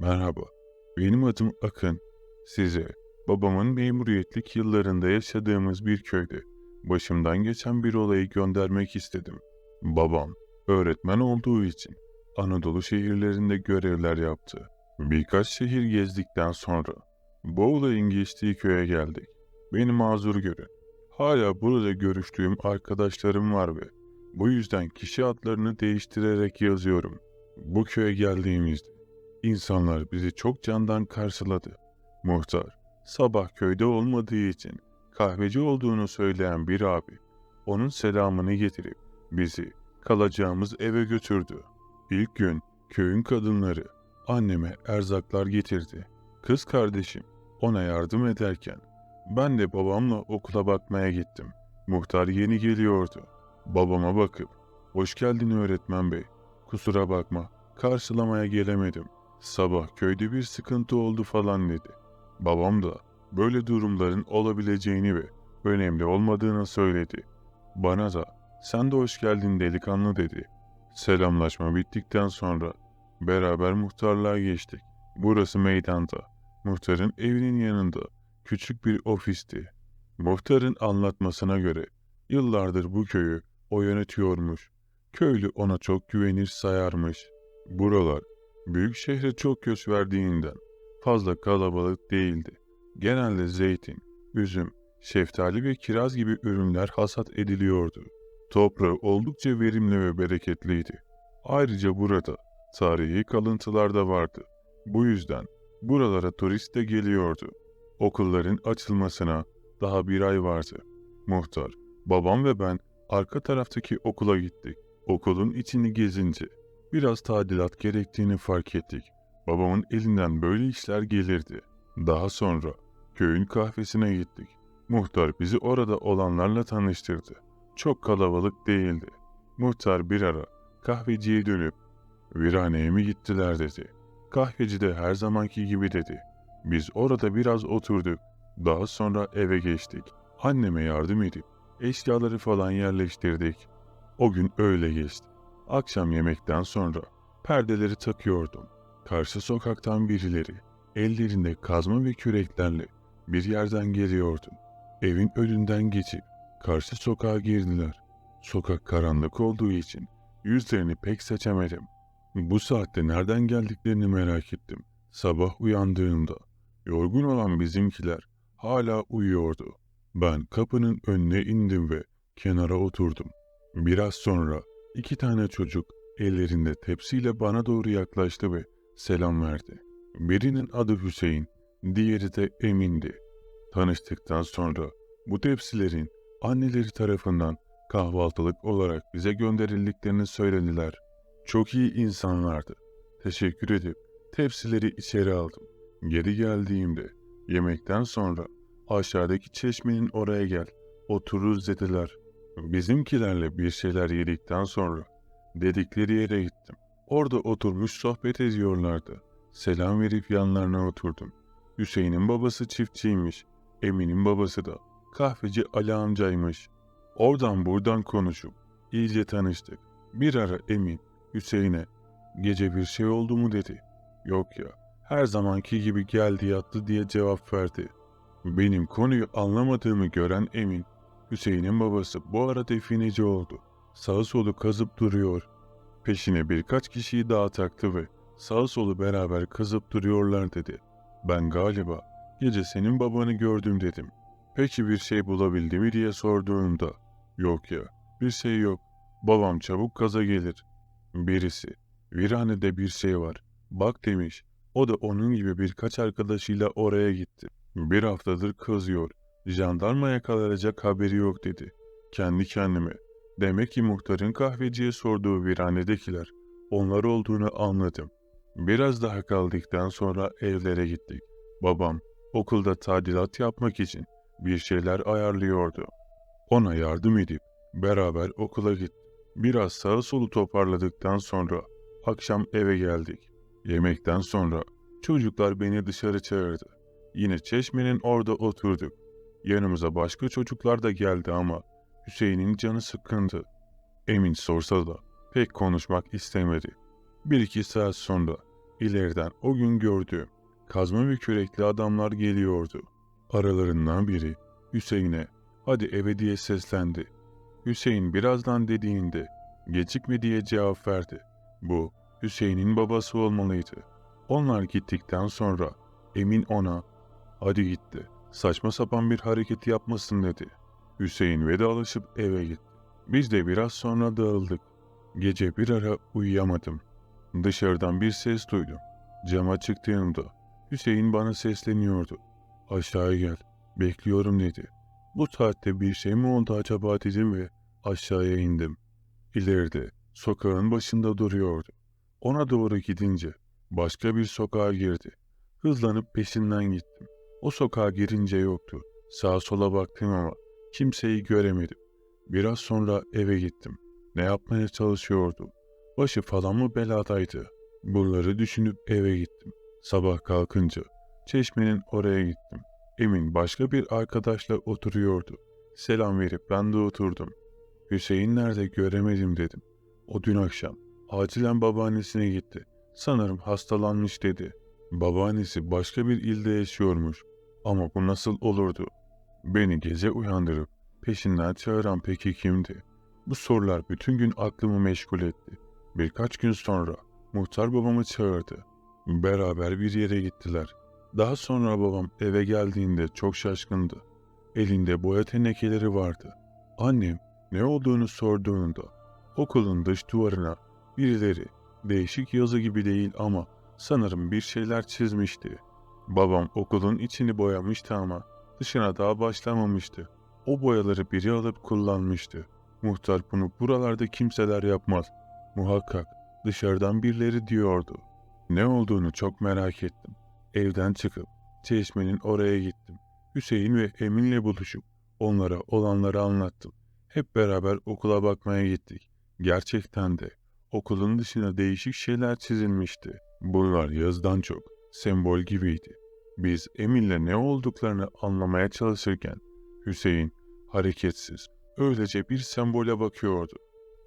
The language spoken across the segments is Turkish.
Merhaba, benim adım Akın. Size babamın memuriyetlik yıllarında yaşadığımız bir köyde başımdan geçen bir olayı göndermek istedim. Babam öğretmen olduğu için Anadolu şehirlerinde görevler yaptı. Birkaç şehir gezdikten sonra bu olayın geçtiği köye geldik. Beni mazur görün. Hala burada görüştüğüm arkadaşlarım var ve bu yüzden kişi adlarını değiştirerek yazıyorum. Bu köye geldiğimizde İnsanlar bizi çok candan karşıladı. Muhtar, sabah köyde olmadığı için kahveci olduğunu söyleyen bir abi, onun selamını getirip bizi kalacağımız eve götürdü. İlk gün köyün kadınları anneme erzaklar getirdi. Kız kardeşim ona yardım ederken ben de babamla okula bakmaya gittim. Muhtar yeni geliyordu. Babama bakıp, hoş geldin öğretmen bey. Kusura bakma, karşılamaya gelemedim. Sabah köyde bir sıkıntı oldu falan dedi. Babam da böyle durumların olabileceğini ve önemli olmadığını söyledi. Bana da sen de hoş geldin delikanlı dedi. Selamlaşma bittikten sonra beraber muhtarlığa geçtik. Burası meydanda. Muhtarın evinin yanında küçük bir ofisti. Muhtarın anlatmasına göre yıllardır bu köyü o yönetiyormuş. Köylü ona çok güvenir sayarmış. Buralar büyük şehre çok göç verdiğinden fazla kalabalık değildi. Genelde zeytin, üzüm, şeftali ve kiraz gibi ürünler hasat ediliyordu. Toprağı oldukça verimli ve bereketliydi. Ayrıca burada tarihi kalıntılar da vardı. Bu yüzden buralara turist de geliyordu. Okulların açılmasına daha bir ay vardı. Muhtar, babam ve ben arka taraftaki okula gittik. Okulun içini gezince biraz tadilat gerektiğini fark ettik. Babamın elinden böyle işler gelirdi. Daha sonra köyün kahvesine gittik. Muhtar bizi orada olanlarla tanıştırdı. Çok kalabalık değildi. Muhtar bir ara kahveciye dönüp viraneye mi gittiler dedi. Kahveci de her zamanki gibi dedi. Biz orada biraz oturduk. Daha sonra eve geçtik. Anneme yardım edip eşyaları falan yerleştirdik. O gün öyle geçti. Akşam yemekten sonra perdeleri takıyordum. Karşı sokaktan birileri ellerinde kazma ve küreklerle bir yerden geliyordu. Evin önünden geçip karşı sokağa girdiler. Sokak karanlık olduğu için yüzlerini pek seçemedim. Bu saatte nereden geldiklerini merak ettim. Sabah uyandığımda yorgun olan bizimkiler hala uyuyordu. Ben kapının önüne indim ve kenara oturdum. Biraz sonra İki tane çocuk ellerinde tepsiyle bana doğru yaklaştı ve selam verdi. Birinin adı Hüseyin, diğeri de Emin'di. Tanıştıktan sonra bu tepsilerin anneleri tarafından kahvaltılık olarak bize gönderildiklerini söylediler. Çok iyi insanlardı. Teşekkür edip tepsileri içeri aldım. Geri geldiğimde yemekten sonra aşağıdaki çeşmenin oraya gel, otururuz dediler. Bizimkilerle bir şeyler yedikten sonra dedikleri yere gittim. Orada oturmuş sohbet ediyorlardı. Selam verip yanlarına oturdum. Hüseyin'in babası çiftçiymiş. Emin'in babası da kahveci Ali amcaymış. Oradan buradan konuşup iyice tanıştık. Bir ara Emin Hüseyin'e gece bir şey oldu mu dedi. Yok ya her zamanki gibi geldi yattı diye cevap verdi. Benim konuyu anlamadığımı gören Emin Hüseyin'in babası bu ara defineci oldu. Sağı solu kazıp duruyor. Peşine birkaç kişiyi daha taktı ve sağı solu beraber kazıp duruyorlar dedi. Ben galiba gece senin babanı gördüm dedim. Peki bir şey bulabildi mi diye sorduğumda yok ya bir şey yok. Babam çabuk kaza gelir. Birisi viranede bir şey var. Bak demiş. O da onun gibi birkaç arkadaşıyla oraya gitti. Bir haftadır kızıyor. Jandarma yakalanacak haberi yok dedi. Kendi kendime. Demek ki muhtarın kahveciye sorduğu viranedekiler onlar olduğunu anladım. Biraz daha kaldıktan sonra evlere gittik. Babam okulda tadilat yapmak için bir şeyler ayarlıyordu. Ona yardım edip beraber okula gittik. Biraz sağa solu toparladıktan sonra akşam eve geldik. Yemekten sonra çocuklar beni dışarı çağırdı. Yine çeşmenin orada oturduk. Yanımıza başka çocuklar da geldi ama Hüseyin'in canı sıkkındı. Emin sorsa da pek konuşmak istemedi. Bir iki saat sonra İleriden o gün gördüğüm kazma ve kürekli adamlar geliyordu. Aralarından biri Hüseyin'e hadi eve diye seslendi. Hüseyin birazdan dediğinde gecikme diye cevap verdi. Bu Hüseyin'in babası olmalıydı. Onlar gittikten sonra Emin ona hadi gitti. Saçma sapan bir hareket yapmasın dedi. Hüseyin vedalaşıp eve gitti. Biz de biraz sonra dağıldık. Gece bir ara uyuyamadım. Dışarıdan bir ses duydum. Cama çıktığımda Hüseyin bana sesleniyordu. Aşağıya gel, bekliyorum dedi. Bu saatte bir şey mi oldu acaba dedim ve aşağıya indim. İleride sokağın başında duruyordu. Ona doğru gidince başka bir sokağa girdi. Hızlanıp peşinden gittim. O sokağa girince yoktu. Sağa sola baktım ama kimseyi göremedim. Biraz sonra eve gittim. Ne yapmaya çalışıyordu? Başı falan mı beladaydı? Bunları düşünüp eve gittim. Sabah kalkınca çeşmenin oraya gittim. Emin başka bir arkadaşla oturuyordu. Selam verip ben de oturdum. Hüseyin nerede göremedim dedim. O dün akşam acilen babaannesine gitti. Sanırım hastalanmış dedi. Babaannesi başka bir ilde yaşıyormuş. Ama bu nasıl olurdu? Beni gece uyandırıp peşinden çağıran peki kimdi? Bu sorular bütün gün aklımı meşgul etti. Birkaç gün sonra muhtar babamı çağırdı. Beraber bir yere gittiler. Daha sonra babam eve geldiğinde çok şaşkındı. Elinde boya tenekeleri vardı. Annem ne olduğunu sorduğunda okulun dış duvarına birileri değişik yazı gibi değil ama sanırım bir şeyler çizmişti. Babam okulun içini boyamıştı ama dışına daha başlamamıştı. O boyaları biri alıp kullanmıştı. Muhtar bunu buralarda kimseler yapmaz. Muhakkak dışarıdan birileri diyordu. Ne olduğunu çok merak ettim. Evden çıkıp çeşmenin oraya gittim. Hüseyin ve Emin'le buluşup onlara olanları anlattım. Hep beraber okula bakmaya gittik. Gerçekten de okulun dışına değişik şeyler çizilmişti. Bunlar yazdan çok sembol gibiydi. Biz Emin'le ne olduklarını anlamaya çalışırken Hüseyin hareketsiz öylece bir sembole bakıyordu.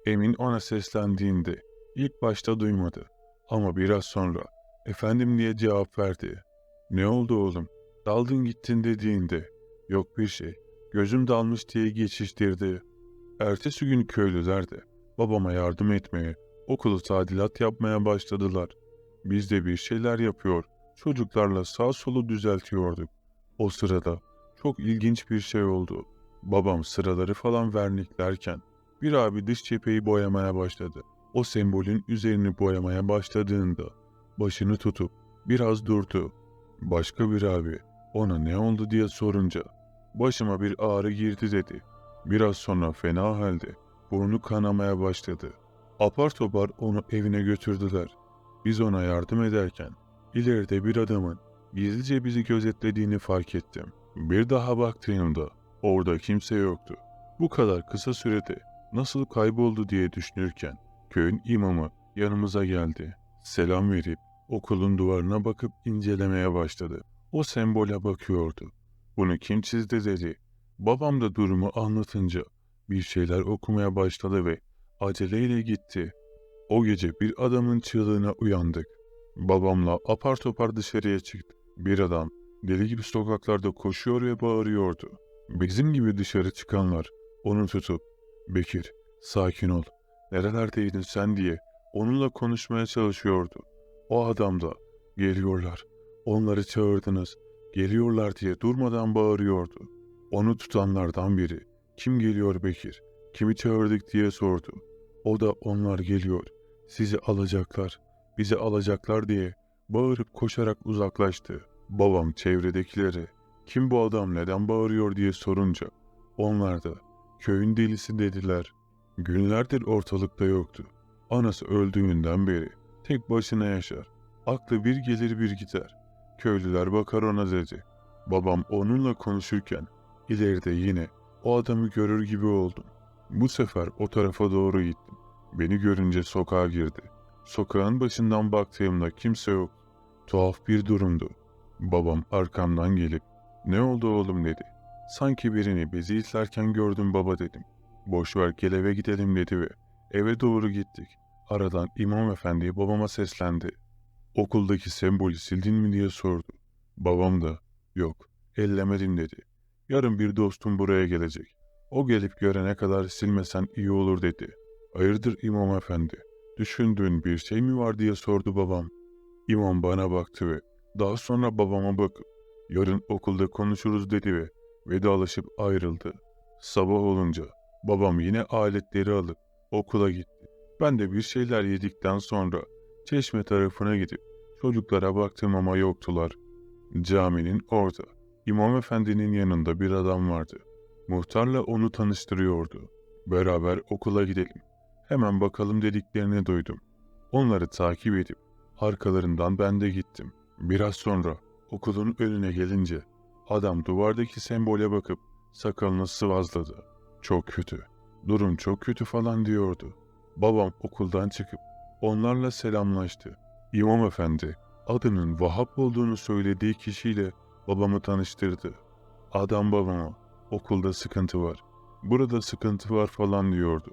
Emin ona seslendiğinde ilk başta duymadı ama biraz sonra efendim diye cevap verdi. Ne oldu oğlum? Daldın gittin dediğinde yok bir şey gözüm dalmış diye geçiştirdi. Ertesi gün köylüler de babama yardım etmeye, okulu tadilat yapmaya başladılar. Biz de bir şeyler yapıyor, çocuklarla sağ solu düzeltiyorduk. O sırada çok ilginç bir şey oldu. Babam sıraları falan verniklerken bir abi dış cepheyi boyamaya başladı. O sembolün üzerini boyamaya başladığında başını tutup biraz durdu. Başka bir abi ona ne oldu diye sorunca başıma bir ağrı girdi dedi. Biraz sonra fena halde burnu kanamaya başladı. Apar topar onu evine götürdüler. Biz ona yardım ederken ileride bir adamın gizlice bizi gözetlediğini fark ettim. Bir daha baktığımda orada kimse yoktu. Bu kadar kısa sürede nasıl kayboldu diye düşünürken köyün imamı yanımıza geldi. Selam verip okulun duvarına bakıp incelemeye başladı. O sembole bakıyordu. Bunu kim çizdi dedi. Babam da durumu anlatınca bir şeyler okumaya başladı ve aceleyle gitti. O gece bir adamın çığlığına uyandık. Babamla apar topar dışarıya çıktık. Bir adam deli gibi sokaklarda koşuyor ve bağırıyordu. Bizim gibi dışarı çıkanlar onu tutup Bekir sakin ol nerelerdeydin sen diye onunla konuşmaya çalışıyordu. O adam da geliyorlar onları çağırdınız geliyorlar diye durmadan bağırıyordu. Onu tutanlardan biri kim geliyor Bekir kimi çağırdık diye sordu. O da onlar geliyor sizi alacaklar bizi alacaklar diye bağırıp koşarak uzaklaştı. Babam çevredekileri kim bu adam neden bağırıyor diye sorunca onlar da köyün delisi dediler. Günlerdir ortalıkta yoktu. Anası öldüğünden beri tek başına yaşar. Aklı bir gelir bir gider. Köylüler bakar ona dedi. Babam onunla konuşurken ileride yine o adamı görür gibi oldum. Bu sefer o tarafa doğru gittim. Beni görünce sokağa girdi. Sokağın başından baktığımda kimse yok. Tuhaf bir durumdu. Babam arkamdan gelip ne oldu oğlum dedi. Sanki birini bezi itlerken gördüm baba dedim. Boş ver gel eve gidelim dedi ve eve doğru gittik. Aradan imam efendi babama seslendi. okuldaki sembolü sildin mi diye sordu. Babam da yok ellemedim dedi. Yarın bir dostum buraya gelecek. O gelip görene kadar silmesen iyi olur dedi. Hayırdır imam efendi? Düşündüğün bir şey mi var diye sordu babam. İmam bana baktı ve daha sonra babama bakıp yarın okulda konuşuruz dedi ve vedalaşıp ayrıldı. Sabah olunca babam yine aletleri alıp okula gitti. Ben de bir şeyler yedikten sonra çeşme tarafına gidip çocuklara baktım ama yoktular. Caminin orada İmam efendinin yanında bir adam vardı. Muhtarla onu tanıştırıyordu. Beraber okula gidelim. Hemen bakalım dediklerini duydum. Onları takip edip arkalarından ben de gittim. Biraz sonra okulun önüne gelince adam duvardaki sembole bakıp sakalını sıvazladı. Çok kötü. Durum çok kötü falan diyordu. Babam okuldan çıkıp onlarla selamlaştı. İmam efendi adının Vahap olduğunu söylediği kişiyle babamı tanıştırdı. Adam babama okulda sıkıntı var, burada sıkıntı var falan diyordu.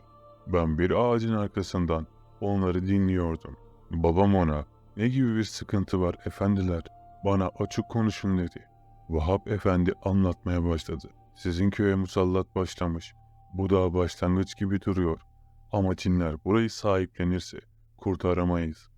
Ben bir ağacın arkasından onları dinliyordum. Babam ona ne gibi bir sıkıntı var efendiler bana açık konuşun dedi. Vahap efendi anlatmaya başladı. Sizin köye musallat başlamış. Bu daha başlangıç gibi duruyor. Ama Çinler burayı sahiplenirse kurtaramayız.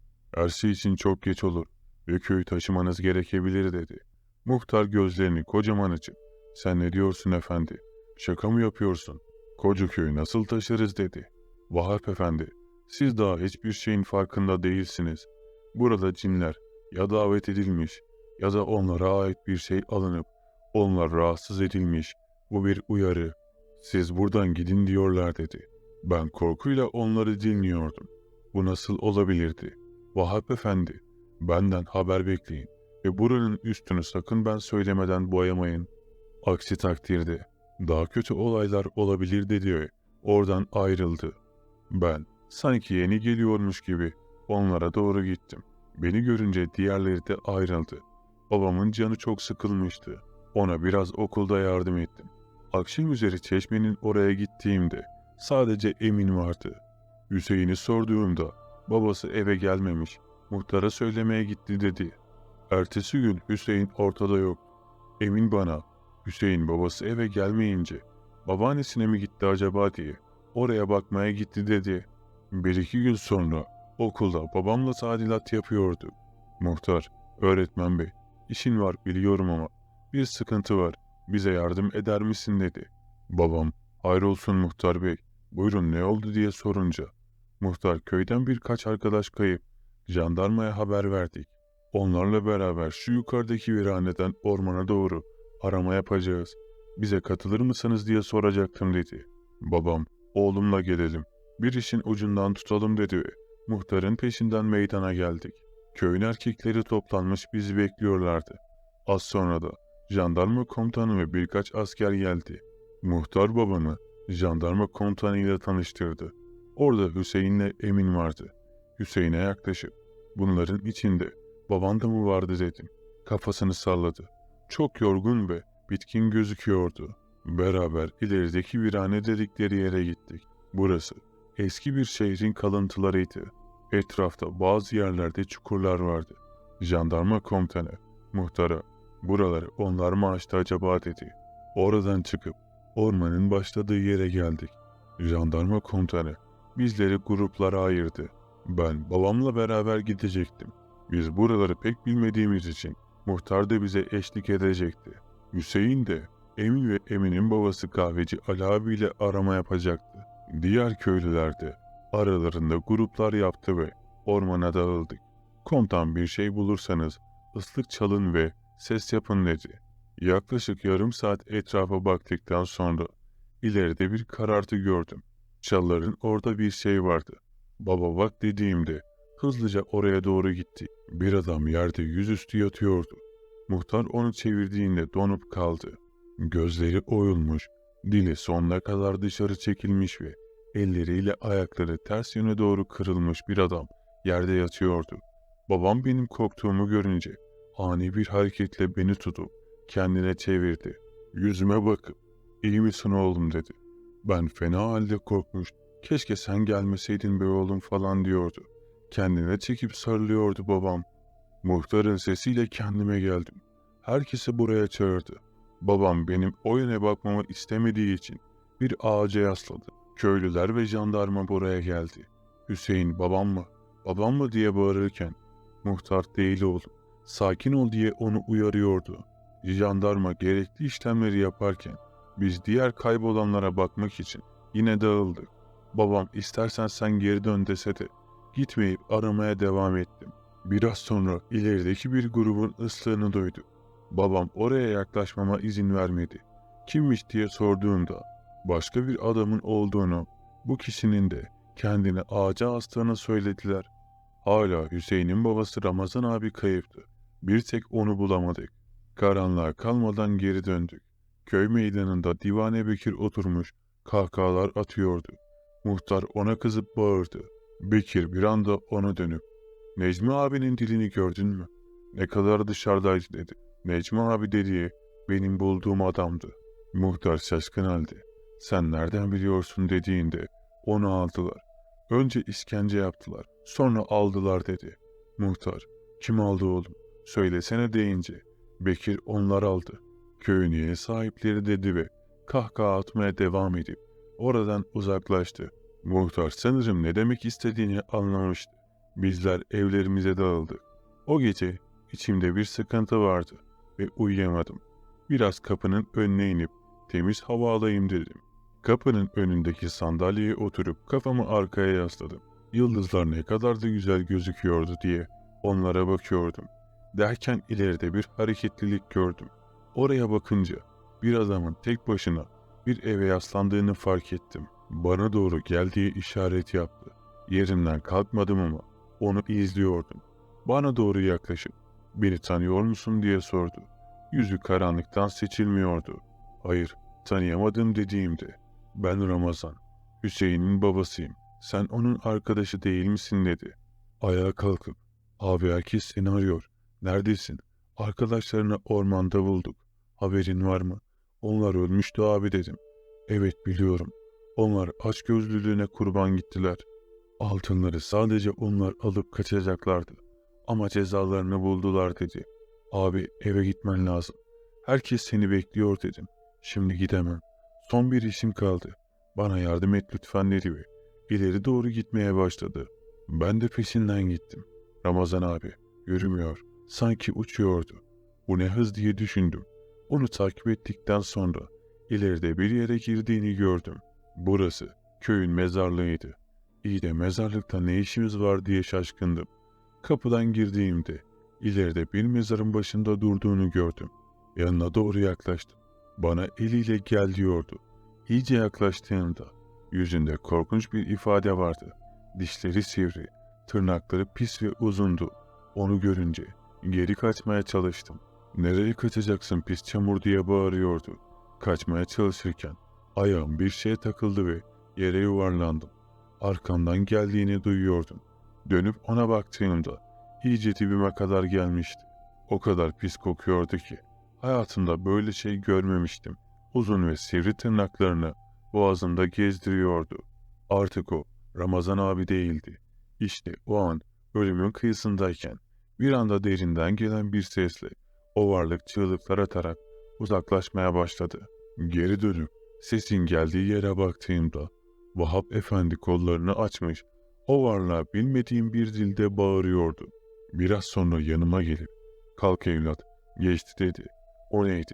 Şey için çok geç olur ve köyü taşımanız gerekebilir dedi. Muhtar gözlerini kocaman açıp sen ne diyorsun efendi? Şaka mı yapıyorsun? Koca köyü nasıl taşırız dedi. Vahap efendi siz daha hiçbir şeyin farkında değilsiniz. Burada cinler ya davet edilmiş ya da onlara ait bir şey alınıp onlar rahatsız edilmiş. Bu bir uyarı. Siz buradan gidin diyorlar dedi. Ben korkuyla onları dinliyordum. Bu nasıl olabilirdi? Vahap efendi benden haber bekleyin ve buranın üstünü sakın ben söylemeden boyamayın. Aksi takdirde daha kötü olaylar olabilir dedi oradan ayrıldı. Ben sanki yeni geliyormuş gibi onlara doğru gittim. Beni görünce diğerleri de ayrıldı. Babamın canı çok sıkılmıştı. Ona biraz okulda yardım ettim. Akşam üzeri çeşmenin oraya gittiğimde sadece Emin vardı. Hüseyin'i sorduğumda babası eve gelmemiş, muhtara söylemeye gitti dedi. Ertesi gün Hüseyin ortada yok. Emin bana Hüseyin babası eve gelmeyince babaannesine mi gitti acaba diye oraya bakmaya gitti dedi. Bir iki gün sonra okulda babamla tadilat yapıyordu. Muhtar, öğretmen bey, işin var biliyorum ama bir sıkıntı var, bize yardım eder misin dedi. Babam, hayrolsun muhtar bey, buyurun ne oldu diye sorunca. Muhtar köyden birkaç arkadaş kayıp, jandarmaya haber verdik. Onlarla beraber şu yukarıdaki viraneden ormana doğru arama yapacağız. Bize katılır mısınız diye soracaktım dedi. Babam, oğlumla gelelim. Bir işin ucundan tutalım dedi muhtarın peşinden meydana geldik. Köyün erkekleri toplanmış bizi bekliyorlardı. Az sonra da jandarma komutanı ve birkaç asker geldi. Muhtar babamı jandarma komutanıyla tanıştırdı. Orada Hüseyin'le Emin vardı. Hüseyin'e yaklaşıp bunların içinde baban da mı vardı dedim. Kafasını salladı. Çok yorgun ve bitkin gözüküyordu. Beraber ilerideki virane dedikleri yere gittik. Burası eski bir şehrin kalıntılarıydı. Etrafta bazı yerlerde çukurlar vardı. Jandarma komutanı muhtara buraları onlar mı açtı acaba dedi. Oradan çıkıp ormanın başladığı yere geldik. Jandarma komutanı bizleri gruplara ayırdı. Ben babamla beraber gidecektim. Biz buraları pek bilmediğimiz için muhtar da bize eşlik edecekti. Hüseyin de Emin ve Emin'in babası kahveci Ali abiyle arama yapacaktı. Diğer köylüler de aralarında gruplar yaptı ve ormana dağıldık. Komutan bir şey bulursanız ıslık çalın ve ses yapın dedi. Yaklaşık yarım saat etrafa baktıktan sonra ileride bir karartı gördüm. Çalların orada bir şey vardı. Baba bak dediğimde hızlıca oraya doğru gitti. Bir adam yerde yüzüstü yatıyordu. Muhtar onu çevirdiğinde donup kaldı. Gözleri oyulmuş, dili sonuna kadar dışarı çekilmiş ve elleriyle ayakları ters yöne doğru kırılmış bir adam yerde yatıyordu. Babam benim korktuğumu görünce ani bir hareketle beni tutup kendine çevirdi. Yüzüme bakıp iyi misin oğlum dedi. Ben fena halde korkmuş. Keşke sen gelmeseydin be oğlum falan diyordu. Kendine çekip sarılıyordu babam. Muhtarın sesiyle kendime geldim. Herkesi buraya çağırdı. Babam benim o yöne bakmamı istemediği için bir ağaca yasladı. Köylüler ve jandarma buraya geldi. Hüseyin babam mı, babam mı diye bağırırken muhtar değil oğlum, sakin ol diye onu uyarıyordu. Jandarma gerekli işlemleri yaparken biz diğer kaybolanlara bakmak için yine dağıldık. Babam istersen sen geri dön dese de gitmeyip aramaya devam ettim. Biraz sonra ilerideki bir grubun ıslığını duydum. Babam oraya yaklaşmama izin vermedi. Kimmiş diye sorduğumda başka bir adamın olduğunu, bu kişinin de kendini ağaca astığını söylediler. Hala Hüseyin'in babası Ramazan abi kayıptı. Bir tek onu bulamadık. Karanlığa kalmadan geri döndük. Köy meydanında Divane Bekir oturmuş, kahkahalar atıyordu. Muhtar ona kızıp bağırdı. Bekir bir anda ona dönüp, Necmi abinin dilini gördün mü? Ne kadar dışarıdaydı dedi. Necmi abi dediği benim bulduğum adamdı. Muhtar şaşkın halde. Sen nereden biliyorsun dediğinde onu aldılar. Önce işkence yaptılar, sonra aldılar dedi. Muhtar, kim aldı oğlum? Söylesene deyince, Bekir onlar aldı. Köyün yeni sahipleri dedi ve kahkaha atmaya devam edip oradan uzaklaştı. Muhtar sanırım ne demek istediğini anlamıştı. Bizler evlerimize dağıldık. O gece içimde bir sıkıntı vardı ve uyuyamadım. Biraz kapının önüne inip temiz hava alayım dedim. Kapının önündeki sandalyeye oturup kafamı arkaya yasladım. Yıldızlar ne kadar da güzel gözüküyordu diye onlara bakıyordum. Derken ileride bir hareketlilik gördüm. Oraya bakınca bir adamın tek başına bir eve yaslandığını fark ettim. Bana doğru geldiği işaret yaptı. Yerimden kalkmadım ama onu izliyordum. Bana doğru yaklaşıp beni tanıyor musun diye sordu. Yüzü karanlıktan seçilmiyordu. Hayır, tanıyamadım dediğimde ben Ramazan, Hüseyin'in babasıyım. Sen onun arkadaşı değil misin dedi. Ayağa kalkıp abi herkes seni arıyor. Neredesin? Arkadaşlarını ormanda bulduk. Haberin var mı? Onlar ölmüştü abi dedim. Evet biliyorum. Onlar açgözlülüğüne kurban gittiler. Altınları sadece onlar alıp kaçacaklardı. Ama cezalarını buldular dedi. Abi eve gitmen lazım. Herkes seni bekliyor dedim. Şimdi gidemem. Son bir işim kaldı. Bana yardım et lütfen dedi ve ileri doğru gitmeye başladı. Ben de peşinden gittim. Ramazan abi yürümüyor. Sanki uçuyordu. Bu ne hız diye düşündüm. Onu takip ettikten sonra ileride bir yere girdiğini gördüm. Burası köyün mezarlığıydı. İyi de mezarlıkta ne işimiz var diye şaşkındım. Kapıdan girdiğimde ileride bir mezarın başında durduğunu gördüm. Yanına doğru yaklaştım. Bana eliyle gel diyordu. İyice yaklaştığımda yüzünde korkunç bir ifade vardı. Dişleri sivri, tırnakları pis ve uzundu. Onu görünce geri kaçmaya çalıştım. Nereye kaçacaksın pis çamur diye bağırıyordu. Kaçmaya çalışırken ayağım bir şeye takıldı ve yere yuvarlandım. Arkamdan geldiğini duyuyordum. Dönüp ona baktığımda iyice dibime kadar gelmişti. O kadar pis kokuyordu ki hayatımda böyle şey görmemiştim. Uzun ve sivri tırnaklarını boğazımda gezdiriyordu. Artık o Ramazan abi değildi. İşte o an ölümün kıyısındayken bir anda derinden gelen bir sesle o varlık çığlıklar atarak uzaklaşmaya başladı. Geri dönüp sesin geldiği yere baktığımda Vahap Efendi kollarını açmış o varlığa bilmediğim bir dilde bağırıyordu. Biraz sonra yanıma gelip kalk evlat geçti dedi. O neydi?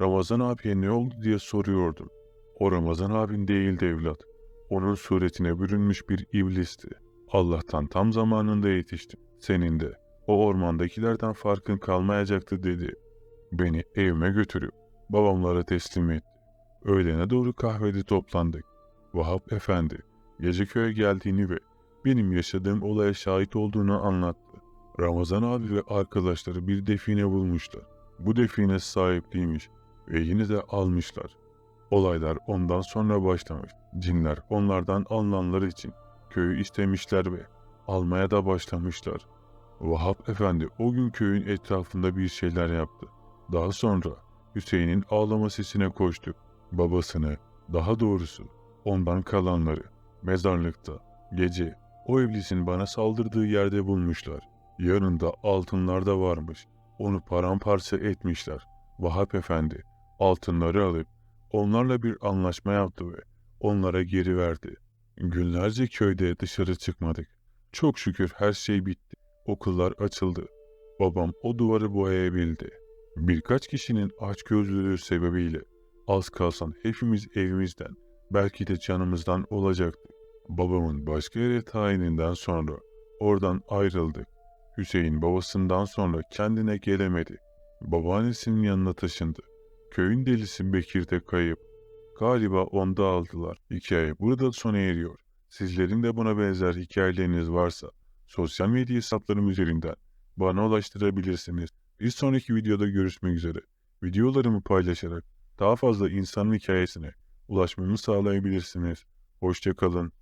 Ramazan abiye ne oldu diye soruyordum. O Ramazan abin değildi evlat. Onun suretine bürünmüş bir iblisti. Allah'tan tam zamanında yetiştim. Senin de o ormandakilerden farkın kalmayacaktı dedi. Beni evime götürüp babamlara teslim etti. Öğlene doğru kahvede toplandık. Vahap Efendi gece köye geldiğini ve benim yaşadığım olaya şahit olduğunu anlattı. Ramazan abi ve arkadaşları bir define bulmuşlar. Bu define sahipliymiş ve yine de almışlar. Olaylar ondan sonra başlamış. Cinler onlardan alınanlar için köyü istemişler ve almaya da başlamışlar. Vahap Efendi o gün köyün etrafında bir şeyler yaptı. Daha sonra Hüseyin'in ağlama sesine koştuk. Babasını, daha doğrusu ondan kalanları mezarlıkta, gece o iblisin bana saldırdığı yerde bulmuşlar. Yanında altınlar da varmış. Onu paramparça etmişler. Vahap Efendi altınları alıp onlarla bir anlaşma yaptı ve onlara geri verdi. Günlerce köyde dışarı çıkmadık. Çok şükür her şey bitti. Okullar açıldı. Babam o duvarı boyayabildi. Birkaç kişinin açgözlülüğü sebebiyle az kalsan hepimiz evimizden, belki de canımızdan olacaktık. Babamın başka yere tayininden sonra oradan ayrıldık. Hüseyin babasından sonra kendine gelemedi. Babaannesinin yanına taşındı. Köyün delisi Bekir de kayıp. Galiba onda aldılar. Hikaye burada sona eriyor. Sizlerin de buna benzer hikayeleriniz varsa sosyal medya hesaplarım üzerinden bana ulaştırabilirsiniz. Bir sonraki videoda görüşmek üzere. Videolarımı paylaşarak daha fazla insanın hikayesine ulaşmamı sağlayabilirsiniz. Hoşçakalın.